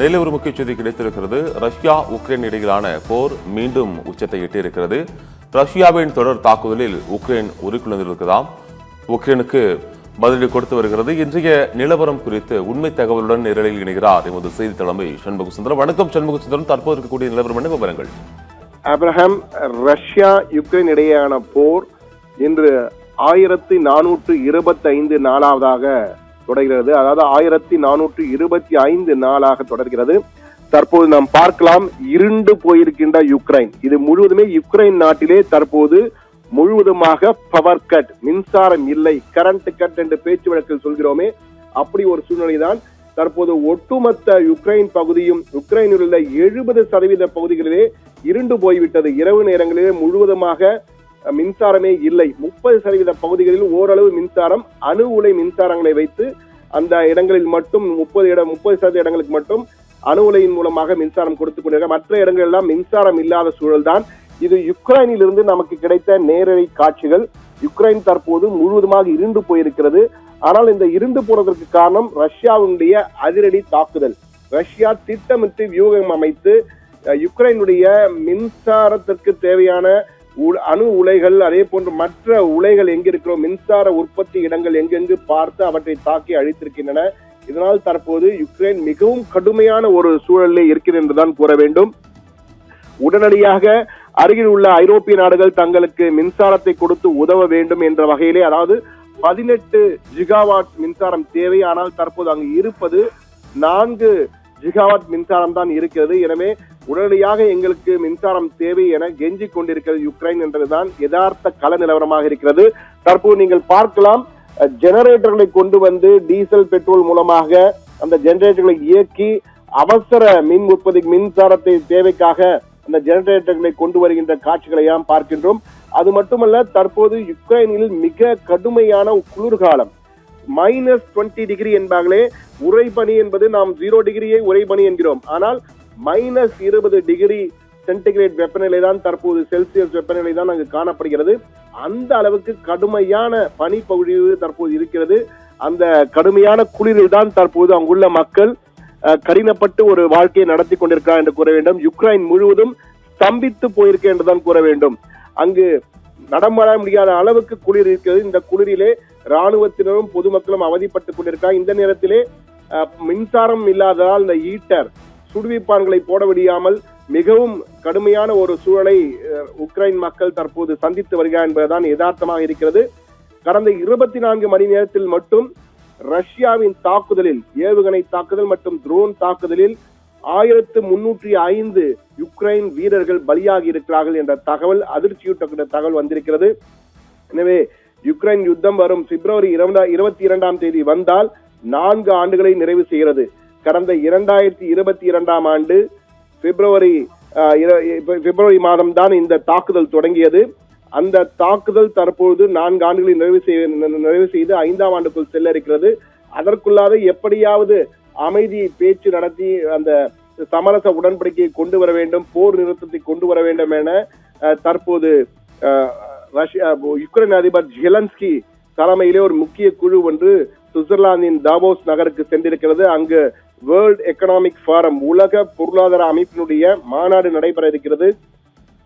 நெல்லை ஒரு முக்கிய செய்தி கிடைத்திருக்கிறது. ரஷ்யா உக்ரைன் இடையிலான போர் மீண்டும் உச்சத்தை எட்டியிருக்கிறது. ரஷ்யாவின் தொடர் தாக்குதலில் உக்ரைன் உருக்குலைந்திருக்கிறதாம் உக்ரைனுக்கு பதிலடி கொடுத்து வருகிறது. இன்றைய நிலவரம் குறித்து உண்மை தகவலுடன் நிரலில் இணைகிறார் எமது செய்தி தலைமை சண்முக சுந்தரம் வணக்கம் சண்முக சுந்தரம் தற்போது இருக்கக்கூடிய நிலவரம் என்ன விவரங்கள்? அப்ரஹாம் ரஷ்யா யுக்ரைன் இடையேயான போர் இன்று ஆயிரத்தி நானூற்று இருபத்தைந்து நாலாவதாக தொடர்கிறது. அதாவது ஆயிரத்தி நானூற்று இருபத்தி ஐந்து நாளாக தொடர்கிறது. தற்போது நாம் பார்க்கலாம் இருண்டு போயிருக்கின்ற யுக்ரைன். இது முழுவதுமே யுக்ரைன் நாட்டிலே தற்போது முழுவதுமாக பவர் கட் மின்சாரம் இல்லை கரண்ட் கட் என்று பேச்சு வழக்கில் சொல்கிறோமே அப்படி ஒரு சூழ்நிலை தான் தற்போது ஒட்டுமொத்த யுக்ரைன் பகுதியும் யுக்ரைனில் உள்ள எழுபது சதவீத பகுதிகளிலே இருண்டு போய்விட்டது. இரவு நேரங்களிலே முழுவதுமாக மின்சாரமே இல்லை. முப்பது சதவீத பகுதிகளில் ஓரளவு மின்சாரம் அணு உலை மின்சாரங்களை வைத்து அந்த இடங்களில் மட்டும் முப்பது இடம் முப்பது சதவீத இடங்களுக்கு மட்டும் அணு உலையின் மூலமாக மின்சாரம் கொடுத்து கொண்டிருக்க மற்ற இடங்கள் எல்லாம் மின்சாரம் இல்லாத சூழல் தான் இது யுக்ரைனிலிருந்து நமக்கு கிடைத்த நேரடி காட்சிகள். யுக்ரைன் தற்போது முழுவதுமாக இருண்டு போயிருக்கிறது. ஆனால் இந்த இருண்டு போனதற்கு காரணம் ரஷ்யாவுடைய அதிரடி தாக்குதல். ரஷ்யா திட்டமிட்டு வியூகம் அமைத்து யுக்ரைனுடைய மின்சாரத்திற்கு தேவையான அணு உலைகள் அதே போன்று மற்ற உலைகள் எங்கிருக்கிறோம் மின்சார உற்பத்தி இடங்கள் எங்கெங்கு பார்த்து அவற்றை தாக்கி அழித்திருக்கின்றன. இதனால் தற்போது யுக்ரைன் மிகவும் கடுமையான ஒரு சூழலில் இருக்கிறது என்றுதான் கூற வேண்டும். உடனடியாக அருகில் உள்ள ஐரோப்பிய நாடுகள் தங்களுக்கு மின்சாரத்தை கொடுத்து உதவ வேண்டும் என்ற வகையிலே அதாவது பதினெட்டு ஜிகாவாட் மின்சாரம் தேவை. ஆனால் தற்போது அங்கு இருப்பது நான்கு ஜிகாவாட் மின்சாரம் தான் இருக்கிறது. எனவே உடனடியாக எங்களுக்கு மின்சாரம் தேவை என கெஞ்சி கொண்டிருக்கிறது யுக்ரைன் என்றதுதான் யதார்த்த கள நிலவரமாக இருக்கிறது. தற்போது நீங்கள் பார்க்கலாம் ஜெனரேட்டர்களை கொண்டு வந்து டீசல் பெட்ரோல் மூலமாக அந்த ஜெனரேட்டர்களை இயக்கி அவசர மின் உற்பத்தி மின்சாரத்தை தேவைக்காக அந்த ஜெனரேட்டர்களை கொண்டு வருகின்ற காட்சிகளை எல்லாம் பார்க்கின்றோம். அது மட்டுமல்ல தற்போது யுக்ரைனில் மிக கடுமையான குளிர்காலம். மைனஸ் டுவெண்ட்டி டிகிரி என்பாங்களே உறைபனி என்பது நாம் ஜீரோ டிகிரியை உரைபனி என்கிறோம். ஆனால் மைனஸ் இருபது டிகிரி சென்டிகிரேட் வெப்பநிலை தான் தற்போது செல்சியஸ் வெப்பநிலை தான் அங்கு காணப்படுகிறது. அந்த அளவுக்கு கடுமையான பனிப்பொழிவு தற்போது இருக்கிறது. அந்த கடுமையான குளிரில் தான் தற்போது அங்குள்ள மக்கள் கடினப்பட்டு ஒரு வாழ்க்கையை நடத்தி கொண்டிருக்கிறார் என்று கூற வேண்டும். யுக்ரைன் முழுவதும் ஸ்தம்பித்து போயிருக்க என்றுதான் கூற வேண்டும். அங்கு நடமாட முடியாத அளவுக்கு குளிர் இருக்கிறது. இந்த குளிரிலே ராணுவத்தினரும் பொதுமக்களும் அவதிப்பட்டுக் கொண்டிருக்கிறார். இந்த நேரத்திலே மின்சாரம் இல்லாததால் இந்த ஹீட்டர் சுடுவிப்பான்களை போட முடியாமல் மிகவும் கடுமையான ஒரு சூழலை உக்ரைன் மக்கள் தற்போது சந்தித்து வருகிறார் என்பதுதான் யதார்த்தமாக இருக்கிறது. கடந்த இருபத்தி நான்கு மணி நேரத்தில் மட்டும் ரஷ்யாவின் தாக்குதலில் ஏவுகணை தாக்குதல் மற்றும் துரோன் தாக்குதலில் ஆயிரத்து முன்னூற்றி ஐந்து யுக்ரைன் வீரர்கள் பலியாகி இருக்கிறார்கள் என்ற தகவல் அதிர்ச்சியூட்டக்கூடிய தகவல் வந்திருக்கிறது. எனவே யுக்ரைன் யுத்தம் வரும் பிப்ரவரி இருபத்தி இரண்டாம் தேதி வந்தால் நான்கு ஆண்டுகளை நிறைவு செய்கிறது. கடந்த இரண்டாயிரத்தி இருபத்தி இரண்டாம் ஆண்டு பிப்ரவரி பிப்ரவரி மாதம் தான் இந்த தாக்குதல் தொடங்கியது. அந்த தாக்குதல் தற்பொழுது நான்கு ஆண்டுகளை நிறைவு செய்ய நிறைவு செய்து ஐந்தாம் ஆண்டுக்குள் செல்ல இருக்கிறது அதற்குள்ளாக எப்படியாவது அமைதி பேச்சு நடத்தி அந்த சமரச உடன்படிக்கையை கொண்டு வர வேண்டும் போர் நிறுத்தத்தை கொண்டு வர வேண்டும் என தற்போது ரஷ்யா யுக்ரைன் அதிபர் ஜெலன்ஸ்கி தலைமையிலே ஒரு முக்கிய குழு ஒன்று சுவிட்சர்லாந்தின் தாவோஸ் நகருக்கு சென்றிருக்கிறது. அங்கு வேர்ல்ட் எக்கனாமிக் ஃபாரம் உலக பொருளாதார அமைப்பினுடைய மாநாடு நடைபெற இருக்கிறது.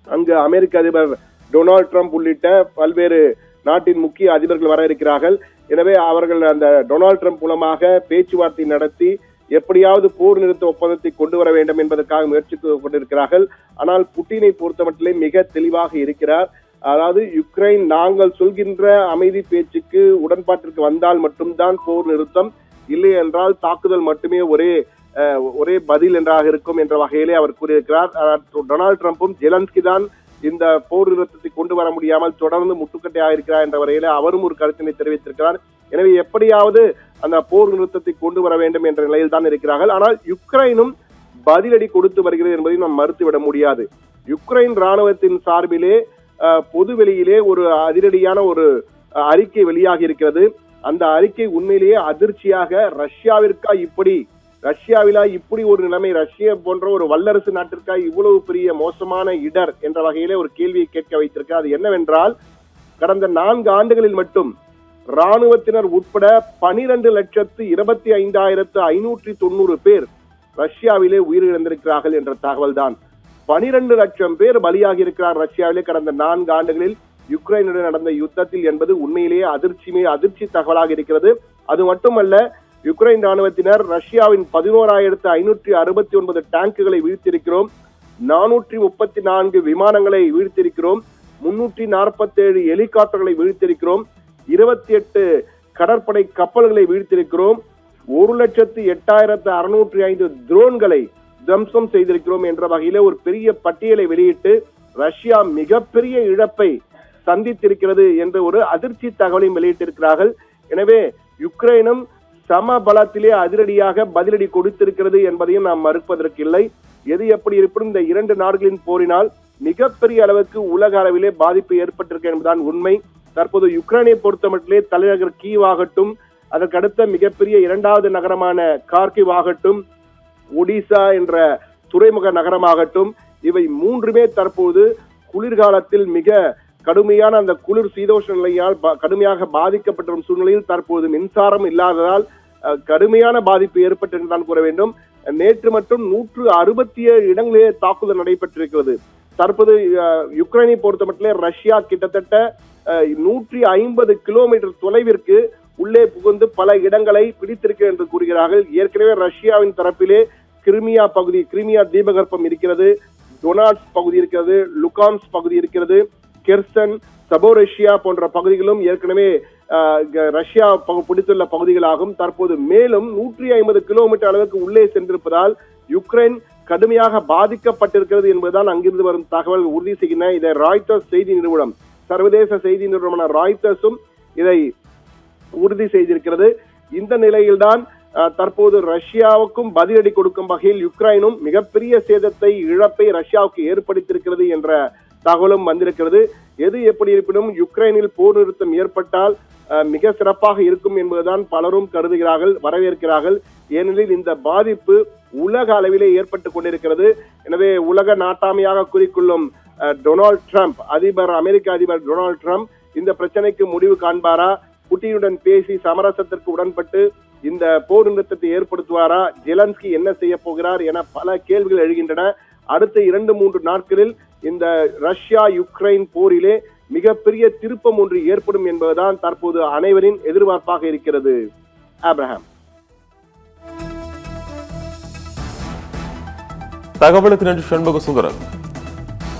அங்கு அமெரிக்க அதிபர் டொனால்ட் ட்ரம்ப் உள்ளிட்ட பல்வேறு நாட்டின் முக்கிய அதிபர்கள் வர இருக்கிறார்கள். எனவே அவர்கள் அந்த டொனால்ட் ட்ரம்ப் மூலமாக பேச்சுவார்த்தை நடத்தி எப்படியாவது போர் நிறுத்த ஒப்பந்தத்தை கொண்டு வர வேண்டும் என்பதற்காக முயற்சி கொண்டிருக்கிறார்கள். ஆனால் புட்டினை பொறுத்தமட்டிலே மிக தெளிவாக இருக்கிறார். அதாவது யுக்ரைன் நாங்கள் சொல்கின்ற அமைதி பேச்சுக்கு உடன்பாட்டிற்கு வந்தால் மட்டும்தான் போர் நிறுத்தம். இல்லை என்றால் தாக்குதல் மட்டுமே ஒரே ஒரே பதில் என்றாக இருக்கும் என்ற வகையிலே அவர் கூறியிருக்கிறார். டொனால்டு டொனால்ட் ட்ரம்ப்பும் ஜெலன்ஸ்கி தான் இந்த போர் நிறுத்தத்தை கொண்டு வர முடியாமல் தொடர்ந்து முட்டுக்கட்டையாக இருக்கிறார் என்ற வரையிலே அவரும் ஒரு கருத்தினை தெரிவித்திருக்கிறார். எனவே எப்படியாவது அந்த போர் நிறுத்தத்தை கொண்டு வர வேண்டும் என்ற நிலையில் தான் இருக்கிறார்கள். ஆனால் யுக்ரைனும் பதிலடி கொடுத்து வருகிறது என்பதை நாம் மறுத்துவிட முடியாது. யுக்ரைன் ராணுவத்தின் சார்பிலே பொது வெளியிலே ஒரு அதிரடியான ஒரு அறிக்கை வெளியாகி இருக்கிறது. அந்த அறிக்கை உண்மையிலேயே அதிர்ச்சியாக ரஷ்யாவிற்கா இப்படி ரஷ்யாவிலா இப்படி ஒரு நிலைமை ரஷ்யா போன்ற ஒரு வல்லரசு நாட்டிற்கா இவ்வளவு பெரிய மோசமான இடர் என்ற வகையிலே ஒரு கேள்வியை கேட்க வைத்திருக்கு அது என்னவென்றால் கடந்த நான்கு ஆண்டுகளில் மட்டும் ராணுவத்தினர் உட்பட பனிரெண்டு லட்சத்து இருபத்தி ஐந்தாயிரத்து ஐநூற்றி தொண்ணூறு பேர் ரஷ்யாவிலே உயிரிழந்திருக்கிறார்கள் என்ற தகவல் தான் பனிரெண்டு லட்சம் பேர் பலியாகி இருக்கிறார் ரஷ்யாவிலே கடந்த நான்கு ஆண்டுகளில். யுக்ரைனுடன் நடந்த யுத்தத்தில் என்பது உண்மையிலேயே அதிர்ச்சி அதிர்ச்சி தகவலாக இருக்கிறது. அது மட்டுமல்ல யுக்ரைன் ராணுவத்தினர் ரஷ்யாவின் பதினோராயிரத்து ஐநூற்றி அறுபத்தி ஒன்பது டேங்குகளை வீழ்த்திருக்கிறோம் நானூற்றி முப்பத்தி நான்கு விமானங்களை வீழ்த்திருக்கிறோம் முன்னூற்றி நாற்பத்தி ஏழு ஹெலிகாப்டர்களை வீழ்த்திருக்கிறோம் இருபத்தி எட்டு கடற்படை கப்பல்களை வீழ்த்திருக்கிறோம் ஒரு லட்சத்து எட்டாயிரத்து அறுநூற்றி ஐந்து துரோன்களை துவம்சம் செய்திருக்கிறோம் என்ற வகையில ஒரு பெரிய பட்டியலை வெளியிட்டு ரஷ்யா மிகப்பெரிய இழப்பை சந்தித்திருக்கிறது என்ற ஒரு அதிர்ச்சி தகவலையும் வெளியிட்டிருக்கிறார்கள். எனவே யுக்ரைனும் சம பலத்திலே அதிரடியாக பதிலடி கொடுத்திருக்கிறது என்பதையும் நாம் மறுப்பதற்கு இல்லை. எது எப்படி இருப்பினும் இந்த இரண்டு நாடுகளின் போரினால் மிகப்பெரிய அளவுக்கு உலக அளவிலே பாதிப்பு ஏற்பட்டிருக்கு என்பதுதான் உண்மை. தற்போது யுக்ரைனை பொறுத்தமட்டிலே தலைநகர் கீவ் ஆகட்டும் அதற்கடுத்த மிகப்பெரிய இரண்டாவது நகரமான கார்கிவ் ஆகட்டும் ஒடிசா என்ற துறைமுக நகரமாகட்டும் இவை மூன்றுமே தற்போது குளிர்காலத்தில் மிக கடுமையான அந்த குளிர் சீதோஷ நிலையால் கடுமையாக பாதிக்கப்பட்டிருக்கும் சூழ்நிலையில் தற்போது மின்சாரம் இல்லாததால் கடுமையான பாதிப்பு ஏற்பட்டு தான் கூற வேண்டும். நேற்று மட்டும் நூற்று அறுபத்தி ஏழு இடங்களிலே தாக்குதல் நடைபெற்றிருக்கிறது. தற்போது யுக்ரைனை யுக்ரைனை பொறுத்தமட்டிலே ரஷ்யா கிட்டத்தட்ட நூற்றி ஐம்பது கிலோமீட்டர் தொலைவிற்கு உள்ளே புகுந்து பல இடங்களை பிடித்திருக்கிறது என்று கூறுகிறார்கள். ஏற்கனவே ரஷ்யாவின் தரப்பிலே கிரிமியா பகுதி கிரிமியா தீபகற்பம் இருக்கிறது டொனாட்ஸ் பகுதி இருக்கிறது லுகான்ஸ் பகுதி இருக்கிறது கெர்சன் சபோரஷ்யா போன்ற பகுதிகளும் ஏற்கனவே ரஷ்யா பகு- பிடித்துள்ள பகுதிகளாகும். தற்போது மேலும் நூற்றி ஐம்பது கிலோமீட்டர் அளவுக்கு உள்ளே சென்றிருப்பதால் யுக்ரைன் கடுமையாக பாதிக்கப்பட்டிருக்கிறது என்பதுதான் அங்கிருந்து வரும் தகவல் உறுதி செய்கின்றன. இதை ராய்டர்ஸ் செய்தி நிறுவனம் சர்வதேச செய்தி நிறுவனமான ராய்டர்ஸும் இதை உறுதி செய்திருக்கிறது. இந்த நிலையில்தான் தற்போது ரஷ்யாவுக்கும் பதிலடி கொடுக்கும் வகையில் யுக்ரைனும் மிகப்பெரிய சேதத்தை இழப்பை ரஷ்யாவுக்கு ஏற்படுத்தியிருக்கிறது என்ற தகவலும் வந்திருக்கிறது. எது எப்படி இருப்பினும் யுக்ரைனில் போர் நிறுத்தம் ஏற்பட்டால் மிக சிறப்பாக இருக்கும் என்பதுதான் பலரும் கருதுகிறார்கள் வரவேற்கிறார்கள். ஏனெனில் இந்த பாதிப்பு உலக அளவிலே ஏற்பட்டு கொண்டிருக்கிறது. எனவே உலக நாட்டாமையாக குறிக்கொள்ளும் டொனால்ட் ட்ரம்ப் அதிபர் அமெரிக்க அதிபர் டொனால்ட் ட்ரம்ப் இந்த பிரச்சனைக்கு முடிவு காண்பாரா? புட்டினுடன் பேசி சமரசத்திற்கு உடன்பட்டு இந்த போர் நிறுத்தத்தை ஏற்படுத்துவாரா? ஜெலன்ஸ்கி என்ன செய்ய போகிறார் என பல கேள்விகள் எழுகின்றன. அடுத்த இரண்டு மூன்று நாட்களில் இந்த ரஷ்யா யுக்ரைன் போரிலே மிகப்பெரிய திருப்பம் ஒன்று ஏற்படும் என்பதுதான் தற்போது அனைவரின் எதிர்பார்ப்பாக இருக்கிறது. ஆப்ரஹாம். தகவலுக்கு நன்றி சண்முக சுந்தரம்.